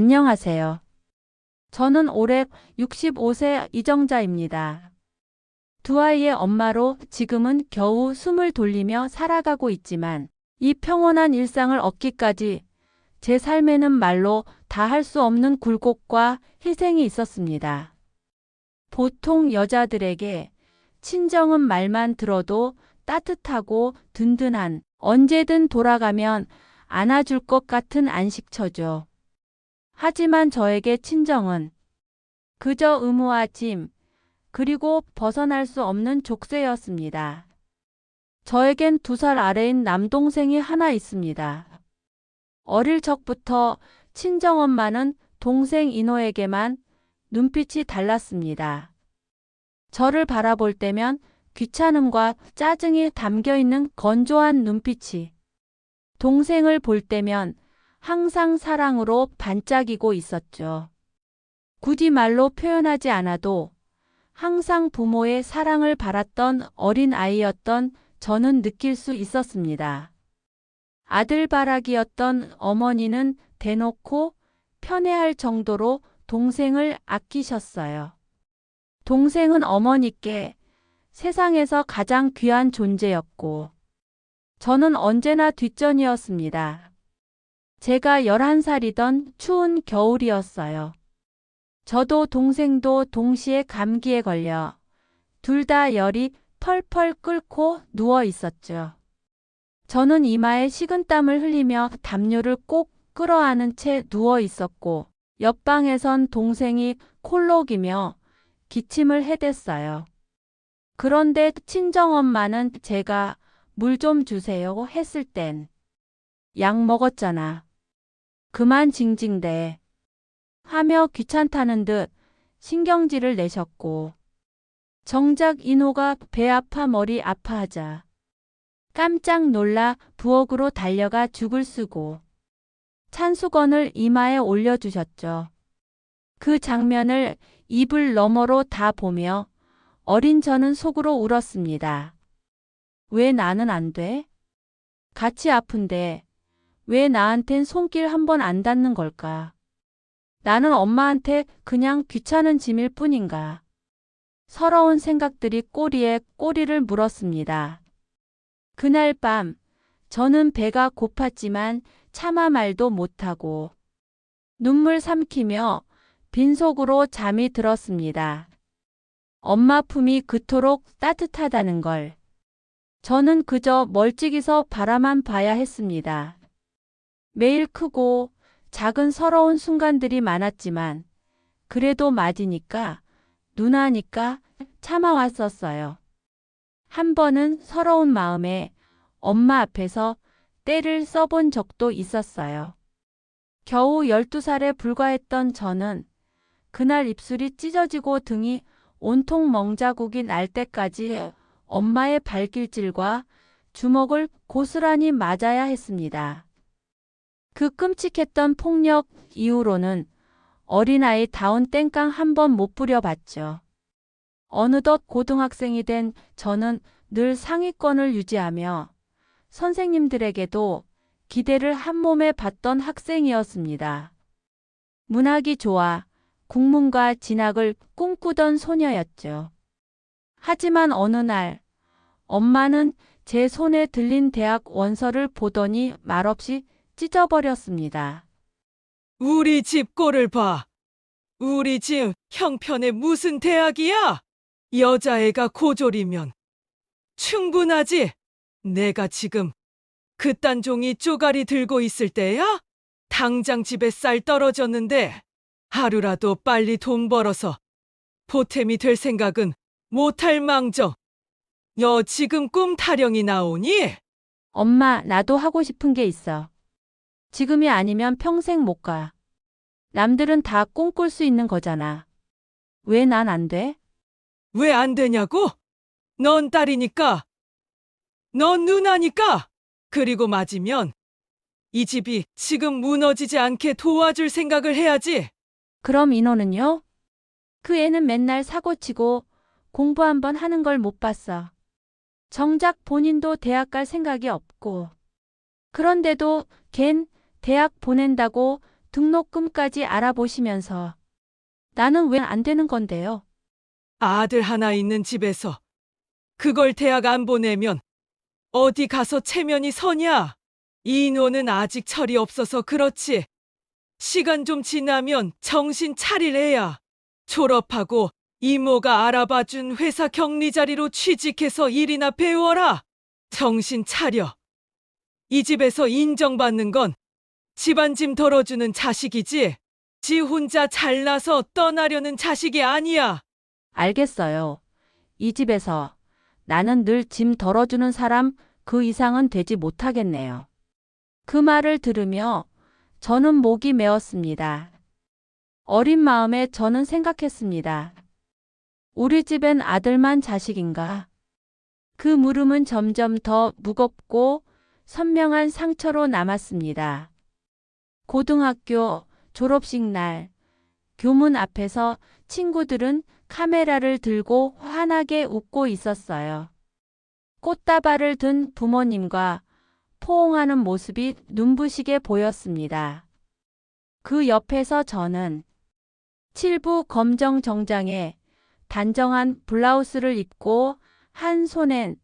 안녕하세요. 저는 올해 65세 이정자입니다. 두 아이의 엄마로 지금은 겨우 숨을 돌리며 살아가고 있지만 이 평온한 일상을 얻기까지 제 삶에는 말로 다 할 수 없는 굴곡과 희생이 있었습니다. 보통 여자들에게 친정은 말만 들어도 따뜻하고 든든한 언제든 돌아가면 안아줄 것 같은 안식처죠. 하지만 저에게 친정은 그저 의무와 짐, 그리고 벗어날 수 없는 족쇄였습니다. 저에겐 두 살 아래인 남동생이 하나 있습니다. 어릴 적부터 친정엄마는 동생 인호에게만 눈빛이 달랐습니다. 저를 바라볼 때면 귀찮음과 짜증이 담겨 있는 건조한 눈빛이 동생을 볼 때면 항상 사랑으로 반짝이고 있었죠. 굳이 말로 표현하지 않아도 항상 부모의 사랑을 바랐던 어린 아이였던 저는 느낄 수 있었습니다. 아들 바라기였던 어머니는 대놓고 편애할 정도로 동생을 아끼셨어요. 동생은 어머니께 세상에서 가장 귀한 존재였고, 저는 언제나 뒷전이었습니다. 제가 11살이던 추운 겨울이었어요. 저도 동생도 동시에 감기에 걸려 둘 다 열이 펄펄 끓고 누워 있었죠. 저는 이마에 식은땀을 흘리며 담요를 꼭 끌어안은 채 누워 있었고 옆방에선 동생이 콜록이며 기침을 해댔어요. 그런데 친정엄마는 제가 물 좀 주세요 했을 땐 약 먹었잖아. 그만 징징대. 하며 귀찮다는 듯 신경질을 내셨고 정작 인호가 배 아파 머리 아파하자 깜짝 놀라 부엌으로 달려가 죽을 쓰고 찬수건을 이마에 올려주셨죠. 그 장면을 이불 너머로 다 보며 어린 저는 속으로 울었습니다. 왜 나는 안 돼? 같이 아픈데 왜 나한텐 손길 한 번 안 닿는 걸까? 나는 엄마한테 그냥 귀찮은 짐일 뿐인가? 서러운 생각들이 꼬리에 꼬리를 물었습니다. 그날 밤, 저는 배가 고팠지만 차마 말도 못하고 눈물 삼키며 빈속으로 잠이 들었습니다. 엄마 품이 그토록 따뜻하다는 걸. 저는 그저 멀찍이서 바라만 봐야 했습니다. 매일 크고 작은 서러운 순간들이 많았지만 그래도 맞이니까 누나니까 참아왔었어요. 한 번은 서러운 마음에 엄마 앞에서 때를 써본 적도 있었어요. 겨우 12살에 불과했던 저는 그날 입술이 찢어지고 등이 온통 멍자국이 날 때까지 엄마의 발길질과 주먹을 고스란히 맞아야 했습니다. 그 끔찍했던 폭력 이후로는 어린아이 다운 땡깡 한 번 못 부려봤죠. 어느덧 고등학생이 된 저는 늘 상위권을 유지하며 선생님들에게도 기대를 한 몸에 받던 학생이었습니다. 문학이 좋아 국문과 진학을 꿈꾸던 소녀였죠. 하지만 어느 날 엄마는 제 손에 들린 대학 원서를 보더니 말없이 찢어버렸습니다. 우리 집 꼴을 봐. 우리 집 형편에 무슨 대학이야? 여자애가 고졸이면 충분하지. 내가 지금 그딴 종이 쪼가리 들고 있을 때야? 당장 집에 쌀 떨어졌는데 하루라도 빨리 돈 벌어서 보탬이 될 생각은 못할 망정. 너 지금 꿈 타령이 나오니? 엄마, 나도 하고 싶은 게 있어. 지금이 아니면 평생 못 가. 남들은 다 꿈꿀 수 있는 거잖아. 왜 난 안 돼? 왜 안 되냐고? 넌 딸이니까. 넌 누나니까. 그리고 맞으면 이 집이 지금 무너지지 않게 도와줄 생각을 해야지. 그럼 인호는요? 그 애는 맨날 사고치고 공부 한 번 하는 걸 못 봤어. 정작 본인도 대학 갈 생각이 없고. 그런데도 걘 대학 보낸다고 등록금까지 알아보시면서 나는 왜 안 되는 건데요? 아들 하나 있는 집에서 그걸 대학 안 보내면 어디 가서 체면이 서냐? 이노는 아직 철이 없어서 그렇지. 시간 좀 지나면 정신 차릴 애야. 졸업하고 이모가 알아봐준 회사 격리 자리로 취직해서 일이나 배워라. 정신 차려. 이 집에서 인정받는 건 집안 짐 덜어주는 자식이지. 지 혼자 잘나서 떠나려는 자식이 아니야. 알겠어요. 이 집에서 나는 늘 짐 덜어주는 사람 그 이상은 되지 못하겠네요. 그 말을 들으며 저는 목이 메었습니다. 어린 마음에 저는 생각했습니다. 우리 집엔 아들만 자식인가? 그 물음은 점점 더 무겁고 선명한 상처로 남았습니다. 고등학교 졸업식 날 교문 앞에서 친구들은 카메라를 들고 환하게 웃고 있었어요. 꽃다발을 든 부모님과 포옹하는 모습이 눈부시게 보였습니다. 그 옆에서 저는 칠부 검정 정장에 단정한 블라우스를 입고 한 손엔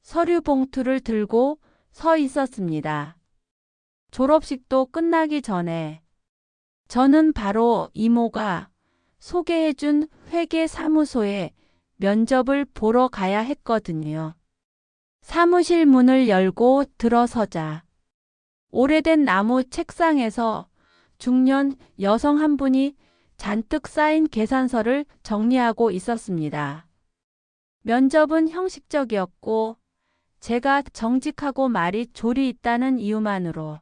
서류 봉투를 들고 서 있었습니다. 졸업식도 끝나기 전에 저는 바로 이모가 소개해준 회계 사무소에 면접을 보러 가야 했거든요. 사무실 문을 열고 들어서자 오래된 나무 책상에서 중년 여성 한 분이 잔뜩 쌓인 계산서를 정리하고 있었습니다. 면접은 형식적이었고 제가 정직하고 말이 조리 있다는 이유만으로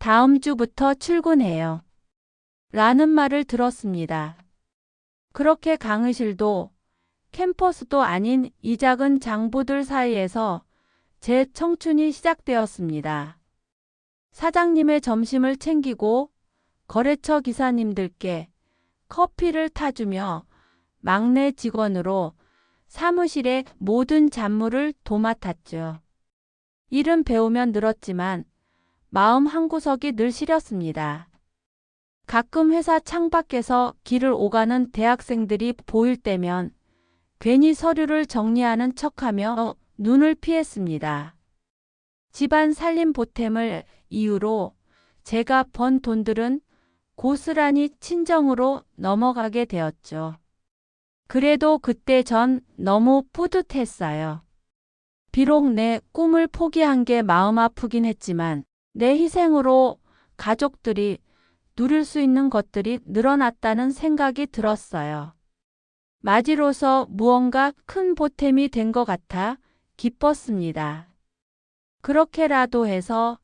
다음 주부터 출근해요. 라는 말을 들었습니다. 그렇게 강의실도 캠퍼스도 아닌 이 작은 장부들 사이에서 제 청춘이 시작되었습니다. 사장님의 점심을 챙기고 거래처 기사님들께 커피를 타주며 막내 직원으로 사무실의 모든 잡무를 도맡았죠. 일은 배우면 늘었지만 마음 한구석이 늘 시렸습니다. 가끔 회사 창밖에서 길을 오가는 대학생들이 보일 때면 괜히 서류를 정리하는 척하며 눈을 피했습니다. 집안 살림 보탬을 이유로 제가 번 돈들은 고스란히 친정으로 넘어가게 되었죠. 그래도 그때 전 너무 뿌듯했어요. 비록 내 꿈을 포기한 게 마음 아프긴 했지만 내 희생으로 가족들이 누릴 수 있는 것들이 늘어났다는 생각이 들었어요. 맞이로서 무언가 큰 보탬이 된 것 같아 기뻤습니다. 그렇게라도 해서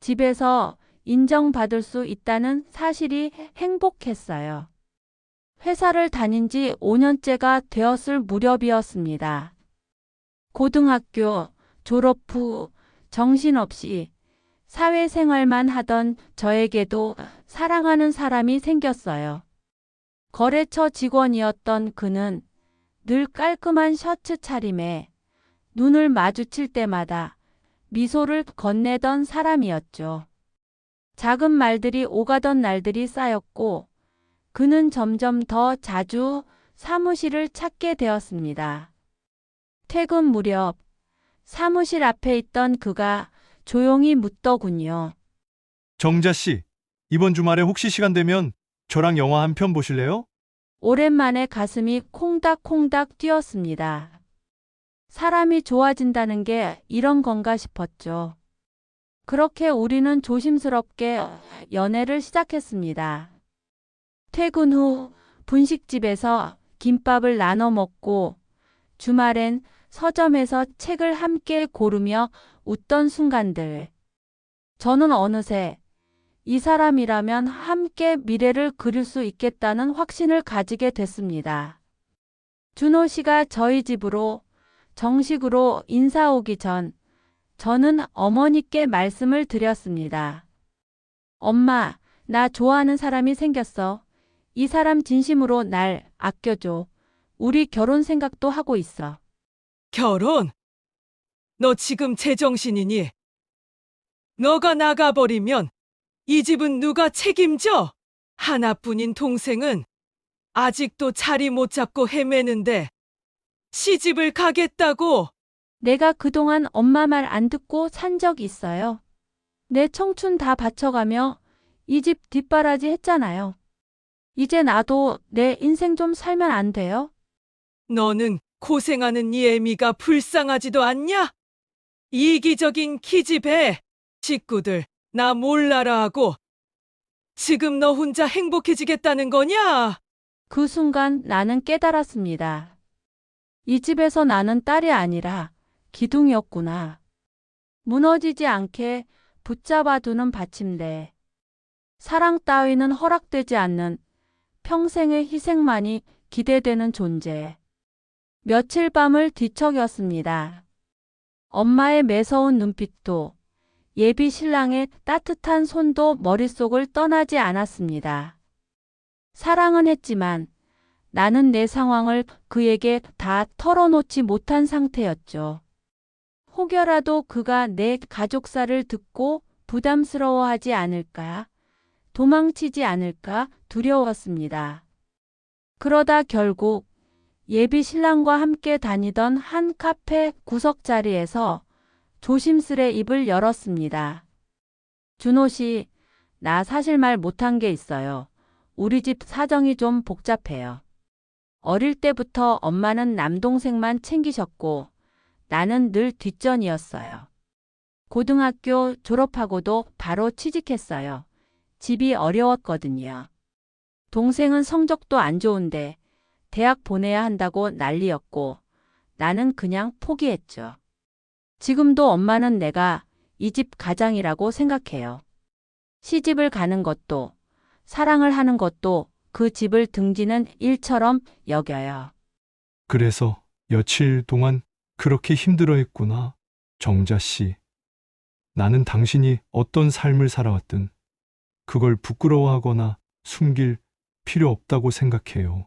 집에서 인정받을 수 있다는 사실이 행복했어요. 회사를 다닌 지 5년째가 되었을 무렵이었습니다. 고등학교 졸업 후 정신없이 사회생활만 하던 저에게도 사랑하는 사람이 생겼어요. 거래처 직원이었던 그는 늘 깔끔한 셔츠 차림에 눈을 마주칠 때마다 미소를 건네던 사람이었죠. 작은 말들이 오가던 날들이 쌓였고 그는 점점 더 자주 사무실을 찾게 되었습니다. 퇴근 무렵 사무실 앞에 있던 그가 조용히 묻더군요. 정자 씨, 이번 주말에 혹시 시간 되면 저랑 영화 한 편 보실래요? 오랜만에 가슴이 콩닥콩닥 뛰었습니다. 사람이 좋아진다는 게 이런 건가 싶었죠. 그렇게 우리는 조심스럽게 연애를 시작했습니다. 퇴근 후 분식집에서 김밥을 나눠 먹고 주말엔 서점에서 책을 함께 고르며 웃던 순간들. 저는 어느새 이 사람이라면 함께 미래를 그릴 수 있겠다는 확신을 가지게 됐습니다. 준호 씨가 저희 집으로 정식으로 인사 오기 전 저는 어머니께 말씀을 드렸습니다. 엄마, 나 좋아하는 사람이 생겼어. 이 사람 진심으로 날 아껴줘. 우리 결혼 생각도 하고 있어. 결혼? 너 지금 제정신이니? 너가 나가버리면 이 집은 누가 책임져? 하나뿐인 동생은 아직도 자리 못 잡고 헤매는데 시집을 가겠다고 내가 그동안 엄마 말 안 듣고 산 적 있어요. 내 청춘 다 바쳐가며 이 집 뒷바라지 했잖아요. 이제 나도 내 인생 좀 살면 안 돼요? 너는 고생하는 이 애미가 불쌍하지도 않냐? 이기적인 키집애 식구들 나 몰라라 하고 지금 너 혼자 행복해지겠다는 거냐? 그 순간 나는 깨달았습니다. 이 집에서 나는 딸이 아니라 기둥이었구나. 무너지지 않게 붙잡아두는 받침대. 사랑 따위는 허락되지 않는 평생의 희생만이 기대되는 존재. 며칠 밤을 뒤척였습니다. 엄마의 매서운 눈빛도 예비 신랑의 따뜻한 손도 머릿속을 떠나지 않았습니다. 사랑은 했지만 나는 내 상황을 그에게 다 털어놓지 못한 상태였죠. 혹여라도 그가 내 가족사를 듣고 부담스러워하지 않을까, 도망치지 않을까 두려웠습니다. 그러다 결국 예비 신랑과 함께 다니던 한 카페 구석 자리에서 조심스레 입을 열었습니다. 준호 씨, 나 사실 말 못한 게 있어요. 우리 집 사정이 좀 복잡해요. 어릴 때부터 엄마는 남동생만 챙기셨고 나는 늘 뒷전이었어요. 고등학교 졸업하고도 바로 취직했어요. 집이 어려웠거든요. 동생은 성적도 안 좋은데 대학 보내야 한다고 난리였고 나는 그냥 포기했죠. 지금도 엄마는 내가 이 집 가장이라고 생각해요. 시집을 가는 것도 사랑을 하는 것도 그 집을 등지는 일처럼 여겨요. 그래서 며칠 동안 그렇게 힘들어 했구나. 정자 씨. 나는 당신이 어떤 삶을 살아왔든 그걸 부끄러워하거나 숨길 필요 없다고 생각해요.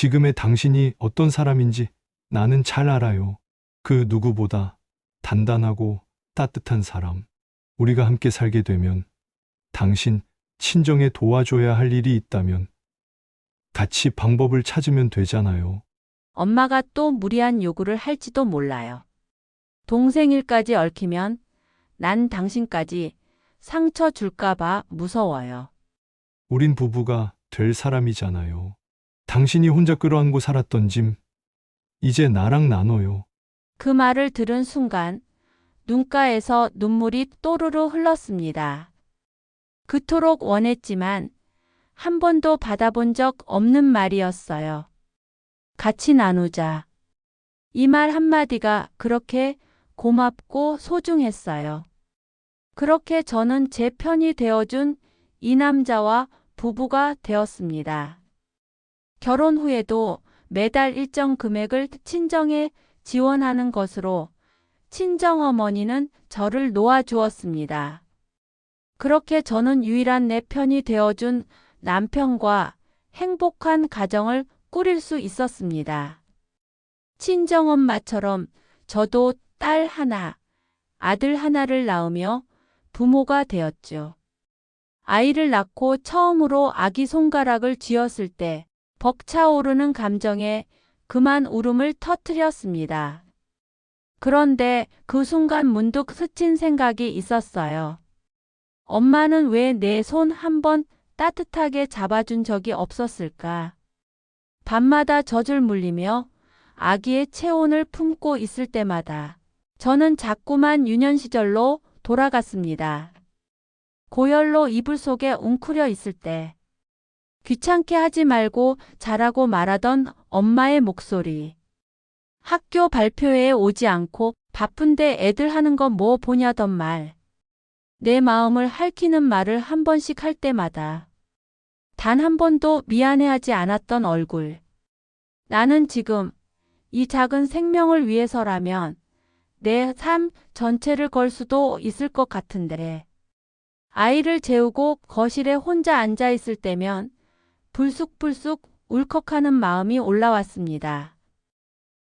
지금의 당신이 어떤 사람인지 나는 잘 알아요. 그 누구보다 단단하고 따뜻한 사람. 우리가 함께 살게 되면 당신 친정에 도와줘야 할 일이 있다면 같이 방법을 찾으면 되잖아요. 엄마가 또 무리한 요구를 할지도 몰라요. 동생 일까지 얽히면 난 당신까지 상처 줄까봐 무서워요. 우린 부부가 될 사람이잖아요. 당신이 혼자 끌어안고 살았던 짐, 이제 나랑 나눠요. 그 말을 들은 순간 눈가에서 눈물이 또르르 흘렀습니다. 그토록 원했지만 한 번도 받아본 적 없는 말이었어요. 같이 나누자. 이 말 한마디가 그렇게 고맙고 소중했어요. 그렇게 저는 제 편이 되어준 이 남자와 부부가 되었습니다. 결혼 후에도 매달 일정 금액을 친정에 지원하는 것으로 친정어머니는 저를 놓아주었습니다. 그렇게 저는 유일한 내 편이 되어준 남편과 행복한 가정을 꾸릴 수 있었습니다. 친정엄마처럼 저도 딸 하나, 아들 하나를 낳으며 부모가 되었죠. 아이를 낳고 처음으로 아기 손가락을 쥐었을 때 벅차오르는 감정에 그만 울음을 터뜨렸습니다. 그런데 그 순간 문득 스친 생각이 있었어요. 엄마는 왜 내 손 한 번 따뜻하게 잡아준 적이 없었을까? 밤마다 젖을 물리며 아기의 체온을 품고 있을 때마다 저는 자꾸만 유년 시절로 돌아갔습니다. 고열로 이불 속에 웅크려 있을 때 귀찮게 하지 말고 자라고 말하던 엄마의 목소리. 학교 발표회에 오지 않고 바쁜데 애들 하는 거 뭐 보냐던 말. 내 마음을 핥히는 말을 한 번씩 할 때마다 단 한 번도 미안해하지 않았던 얼굴. 나는 지금 이 작은 생명을 위해서라면 내 삶 전체를 걸 수도 있을 것 같은데 아이를 재우고 거실에 혼자 앉아 있을 때면 불쑥불쑥 울컥하는 마음이 올라왔습니다.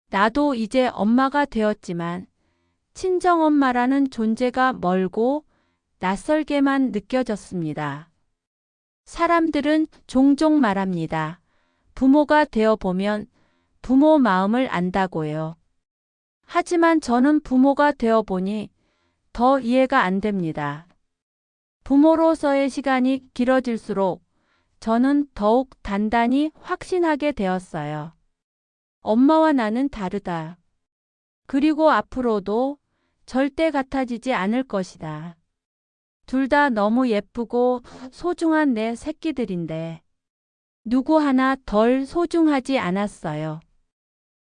나도 이제 엄마가 되었지만 친정엄마라는 존재가 멀고 낯설게만 느껴졌습니다. 사람들은 종종 말합니다. 부모가 되어 보면 부모 마음을 안다고요. 하지만 저는 부모가 되어 보니 더 이해가 안 됩니다. 부모로서의 시간이 길어질수록 저는 더욱 단단히 확신하게 되었어요. 엄마와 나는 다르다. 그리고 앞으로도 절대 같아지지 않을 것이다. 둘 다 너무 예쁘고 소중한 내 새끼들인데 누구 하나 덜 소중하지 않았어요.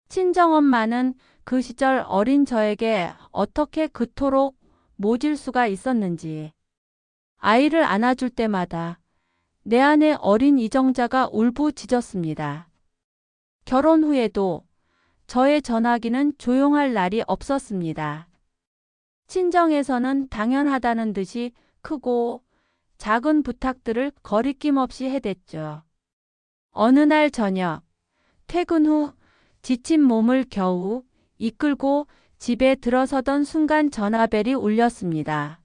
친정엄마는 그 시절 어린 저에게 어떻게 그토록 모질 수가 있었는지 아이를 안아줄 때마다 내 안의 어린 이정자가 울부짖었습니다. 결혼 후에도 저의 전화기는 조용할 날이 없었습니다. 친정에서는 당연하다는 듯이 크고 작은 부탁들을 거리낌 없이 해댔죠. 어느 날 저녁, 퇴근 후 지친 몸을 겨우 이끌고 집에 들어서던 순간 전화벨이 울렸습니다.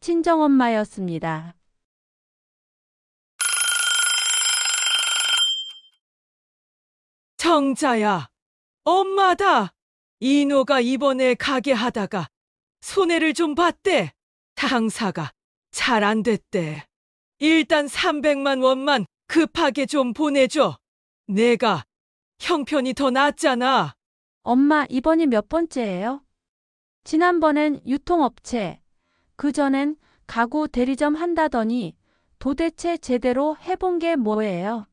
친정엄마였습니다. 정자야, 엄마다. 이노가 이번에 가게 하다가 손해를 좀 봤대. 장사가 잘 안 됐대. 일단 300만 원만 급하게 좀 보내줘. 내가 형편이 더 낫잖아. 엄마, 이번이 몇 번째예요? 지난번엔 유통업체, 그전엔 가구 대리점 한다더니 도대체 제대로 해본 게 뭐예요?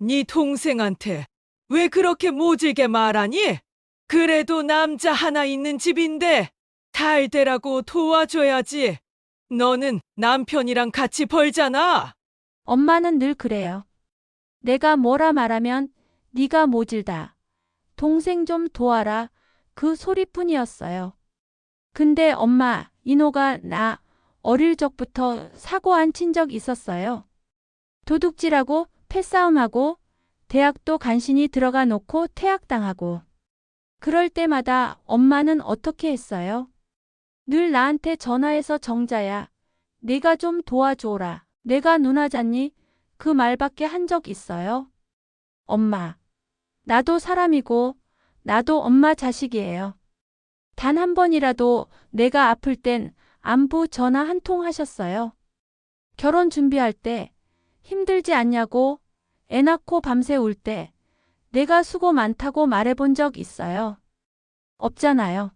네 동생한테 왜 그렇게 모질게 말하니? 그래도 남자 하나 있는 집인데 잘 되라고 도와줘야지. 너는 남편이랑 같이 벌잖아. 엄마는 늘 그래요. 내가 뭐라 말하면 네가 모질다. 동생 좀 도와라. 그 소리뿐이었어요. 근데 엄마, 인호가 나 어릴 적부터 사고한 친적 있었어요. 도둑질하고 패싸움하고 대학도 간신히 들어가 놓고 퇴학당하고 그럴 때마다 엄마는 어떻게 했어요? 늘 나한테 전화해서 정자야. 네가 좀 도와줘라. 내가 누나잖니? 그 말밖에 한 적 있어요? 엄마. 나도 사람이고, 나도 엄마 자식이에요. 단 한 번이라도 내가 아플 땐 안부 전화 한 통 하셨어요. 결혼 준비할 때 힘들지 않냐고 애 낳고 밤새 울 때 내가 수고 많다고 말해본 적 있어요. 없잖아요.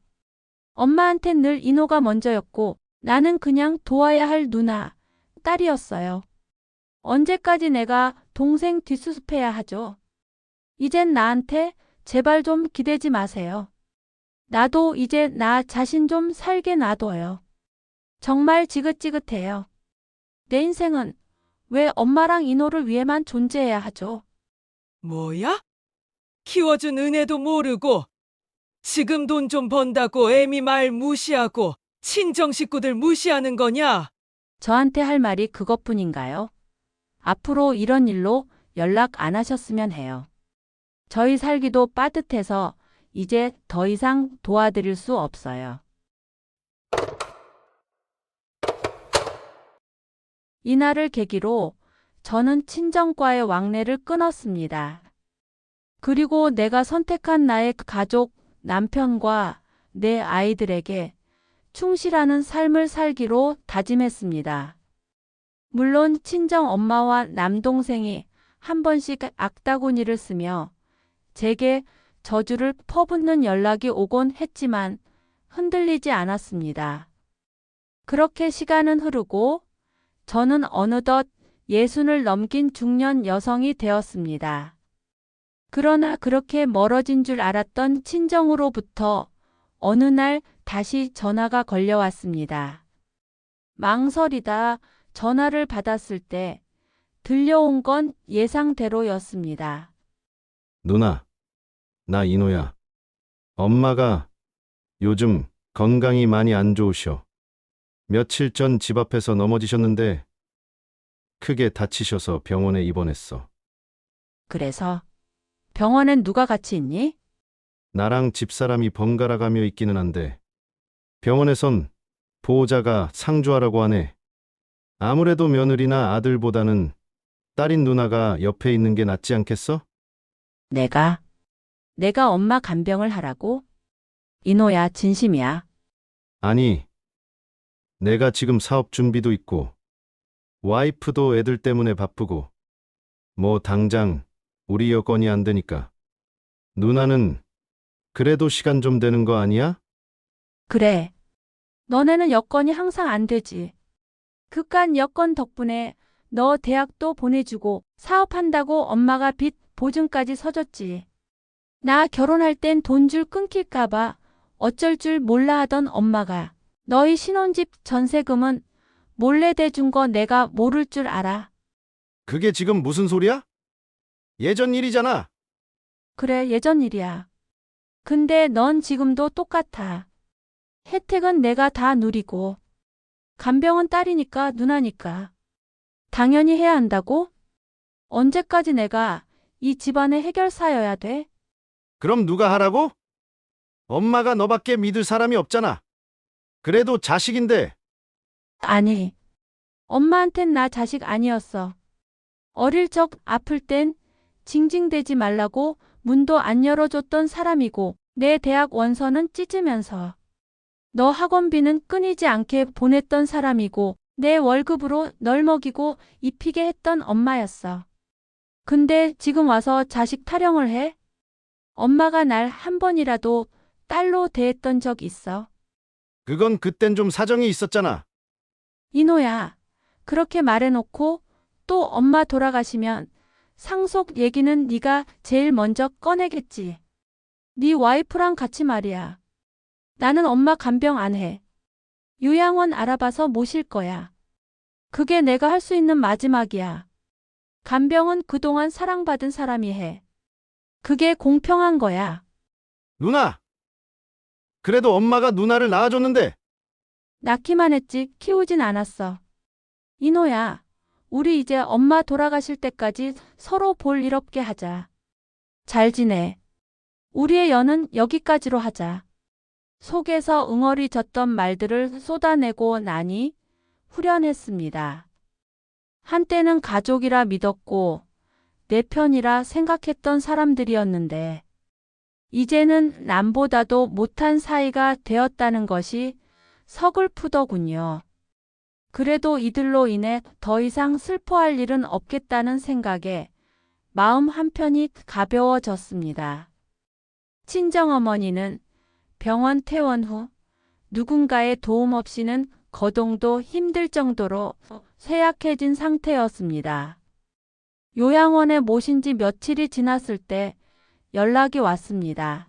엄마한텐 늘 인호가 먼저였고 나는 그냥 도와야 할 누나, 딸이었어요. 언제까지 내가 동생 뒷수습해야 하죠? 이젠 나한테 제발 좀 기대지 마세요. 나도 이제 나 자신 좀 살게 놔둬요. 정말 지긋지긋해요. 내 인생은 왜 엄마랑 인호를 위해만 존재해야 하죠? 뭐야? 키워준 은혜도 모르고 지금 돈 좀 번다고 애미 말 무시하고 친정 식구들 무시하는 거냐? 저한테 할 말이 그것뿐인가요? 앞으로 이런 일로 연락 안 하셨으면 해요. 저희 살기도 빠듯해서 이제 더 이상 도와드릴 수 없어요. 이날을 계기로 저는 친정과의 왕래를 끊었습니다. 그리고 내가 선택한 나의 가족, 남편과 내 아이들에게 충실하는 삶을 살기로 다짐했습니다. 물론 친정 엄마와 남동생이 한 번씩 악다구니를 쓰며 제게 저주를 퍼붓는 연락이 오곤 했지만 흔들리지 않았습니다. 그렇게 시간은 흐르고 저는 어느덧 예순을 넘긴 중년 여성이 되었습니다. 그러나 그렇게 멀어진 줄 알았던 친정으로부터 어느 날 다시 전화가 걸려왔습니다. 망설이다 전화를 받았을 때 들려온 건 예상대로였습니다. 누나, 나 이노야. 엄마가 요즘 건강이 많이 안 좋으셔. 며칠 전 집 앞에서 넘어지셨는데 크게 다치셔서 병원에 입원했어. 그래서 병원엔 누가 같이 있니? 나랑 집사람이 번갈아 가며 있기는 한데 병원에선 보호자가 상주하라고 하네. 아무래도 며느리나 아들보다는 딸인 누나가 옆에 있는 게 낫지 않겠어? 내가, 내가 엄마 간병을 하라고? 이노야, 진심이야. 아니, 내가 지금 사업 준비도 있고, 와이프도 애들 때문에 바쁘고, 뭐 당장 우리 여건이 안 되니까. 누나는 그래도 시간 좀 되는 거 아니야? 그래. 너네는 여건이 항상 안 되지. 그깟 여건 덕분에 너 대학도 보내주고 사업한다고 엄마가 빚 보증까지 서줬지. 나 결혼할 땐 돈 줄 끊길까봐 어쩔 줄 몰라 하던 엄마가 너희 신혼집 전세금은 몰래 대준 거 내가 모를 줄 알아. 그게 지금 무슨 소리야? 예전 일이잖아. 그래, 예전 일이야. 근데 넌 지금도 똑같아. 혜택은 내가 다 누리고, 간병은 딸이니까 누나니까. 당연히 해야 한다고? 언제까지 내가 이 집안의 해결사여야 돼? 그럼 누가 하라고? 엄마가 너밖에 믿을 사람이 없잖아. 그래도 자식인데, 아니, 엄마한텐 나 자식 아니었어. 어릴 적 아플 땐 징징대지 말라고 문도 안 열어줬던 사람이고, 내 대학 원서는 찢으면서 너 학원비는 끊이지 않게 보냈던 사람이고, 내 월급으로 널 먹이고 입히게 했던 엄마였어. 근데 지금 와서 자식 타령을 해? 엄마가 날 한 번이라도 딸로 대했던 적 있어? 그건 그땐 좀 사정이 있었잖아. 이노야, 그렇게 말해놓고 또 엄마 돌아가시면 상속 얘기는 네가 제일 먼저 꺼내겠지. 네 와이프랑 같이 말이야. 나는 엄마 간병 안 해. 요양원 알아봐서 모실 거야. 그게 내가 할 수 있는 마지막이야. 간병은 그동안 사랑받은 사람이 해. 그게 공평한 거야. 누나! 그래도 엄마가 누나를 낳아줬는데, 낳기만 했지 키우진 않았어. 이노야, 우리 이제 엄마 돌아가실 때까지 서로 볼 일 없게 하자. 잘 지내. 우리의 연은 여기까지로 하자. 속에서 응어리 졌던 말들을 쏟아내고 나니 후련했습니다. 한때는 가족이라 믿었고 내 편이라 생각했던 사람들이었는데 이제는 남보다도 못한 사이가 되었다는 것이 서글프더군요. 그래도 이들로 인해 더 이상 슬퍼할 일은 없겠다는 생각에 마음 한편이 가벼워졌습니다. 친정어머니는 병원 퇴원 후 누군가의 도움 없이는 거동도 힘들 정도로 쇠약해진 상태였습니다. 요양원에 모신 지 며칠이 지났을 때 연락이 왔습니다.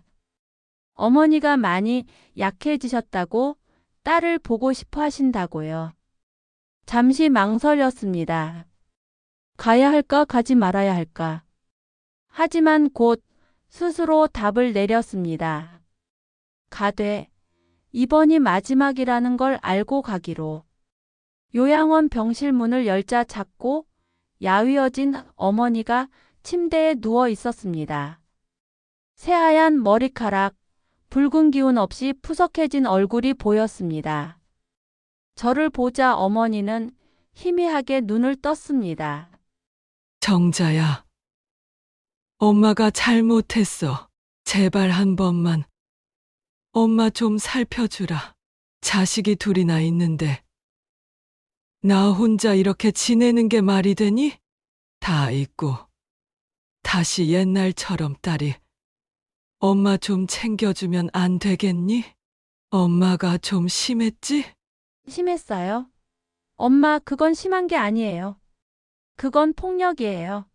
어머니가 많이 약해지셨다고 딸을 보고 싶어 하신다고요. 잠시 망설였습니다. 가야 할까 가지 말아야 할까. 하지만 곧 스스로 답을 내렸습니다. 가되 이번이 마지막이라는 걸 알고 가기로. 요양원 병실 문을 열자 작고 야위어진 어머니가 침대에 누워 있었습니다. 새하얀 머리카락, 붉은 기운 없이 푸석해진 얼굴이 보였습니다. 저를 보자 어머니는 희미하게 눈을 떴습니다. 정자야. 엄마가 잘못했어. 제발 한 번만. 엄마 좀 살펴주라. 자식이 둘이나 있는데. 나 혼자 이렇게 지내는 게 말이 되니? 다 잊고. 다시 옛날처럼 딸이. 엄마 좀 챙겨주면 안 되겠니? 엄마가 좀 심했지? 심했어요? 엄마, 그건 심한 게 아니에요. 그건 폭력이에요.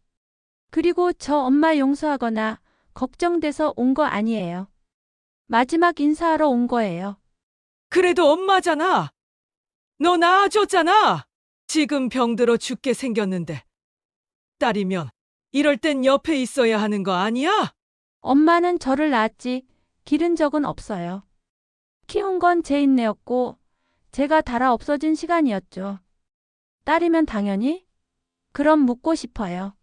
그리고 저 엄마 용서하거나 걱정돼서 온 거 아니에요. 마지막 인사하러 온 거예요. 그래도 엄마잖아. 너 낳아줬잖아. 지금 병들어 죽게 생겼는데. 딸이면 이럴 땐 옆에 있어야 하는 거 아니야? 엄마는 저를 낳았지 기른 적은 없어요. 키운 건 제 인내였고 제가 달아 없어진 시간이었죠. 딸이면 당연히? 그럼 묻고 싶어요.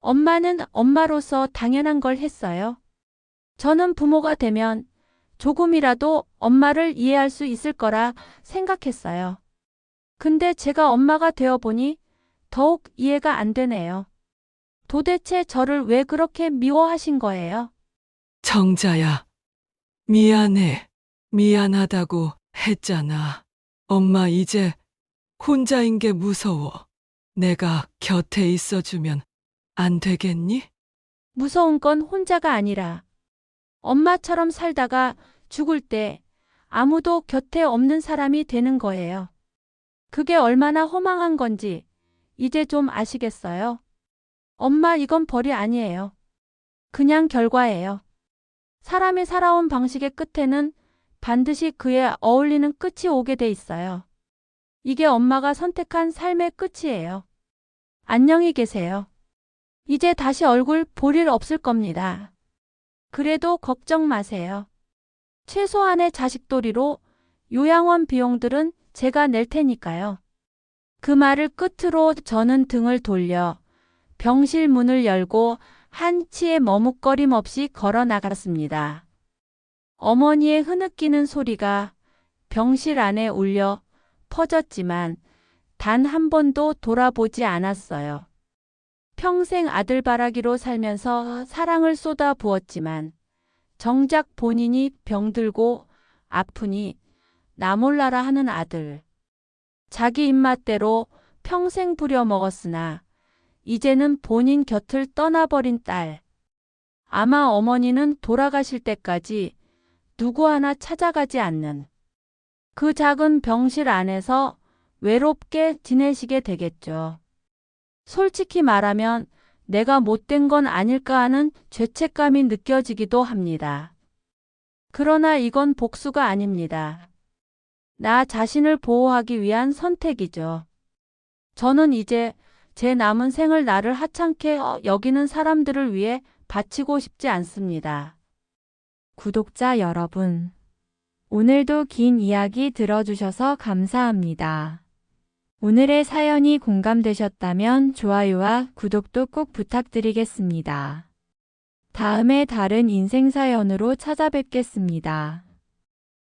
엄마는 엄마로서 당연한 걸 했어요. 저는 부모가 되면 조금이라도 엄마를 이해할 수 있을 거라 생각했어요. 근데 제가 엄마가 되어 보니 더욱 이해가 안 되네요. 도대체 저를 왜 그렇게 미워하신 거예요? 정자야. 미안해. 미안하다고 했잖아. 엄마 이제 혼자인 게 무서워. 내가 곁에 있어주면 안 되겠니? 무서운 건 혼자가 아니라 엄마처럼 살다가 죽을 때 아무도 곁에 없는 사람이 되는 거예요. 그게 얼마나 허망한 건지 이제 좀 아시겠어요? 엄마 이건 벌이 아니에요. 그냥 결과예요. 사람이 살아온 방식의 끝에는 반드시 그에 어울리는 끝이 오게 돼 있어요. 이게 엄마가 선택한 삶의 끝이에요. 안녕히 계세요. 이제 다시 얼굴 볼 일 없을 겁니다. 그래도 걱정 마세요. 최소한의 자식돌이로 요양원 비용들은 제가 낼 테니까요. 그 말을 끝으로 저는 등을 돌려 병실 문을 열고 한치의 머뭇거림 없이 걸어 나갔습니다. 어머니의 흐느끼는 소리가 병실 안에 울려 퍼졌지만 단 한 번도 돌아보지 않았어요. 평생 아들 바라기로 살면서 사랑을 쏟아 부었지만 정작 본인이 병들고 아프니 나 몰라라 하는 아들. 자기 입맛대로 평생 부려먹었으나 이제는 본인 곁을 떠나버린 딸. 아마 어머니는 돌아가실 때까지 누구 하나 찾아가지 않는 그 작은 병실 안에서 외롭게 지내시게 되겠죠. 솔직히 말하면 내가 못된 건 아닐까 하는 죄책감이 느껴지기도 합니다. 그러나 이건 복수가 아닙니다. 나 자신을 보호하기 위한 선택이죠. 저는 이제 제 남은 생을 나를 하찮게 어, 여기는 사람들을 위해 바치고 싶지 않습니다. 구독자 여러분, 오늘도 긴 이야기 들어주셔서 감사합니다. 오늘의 사연이 공감되셨다면 좋아요와 구독도 꼭 부탁드리겠습니다. 다음에 다른 인생 사연으로 찾아뵙겠습니다.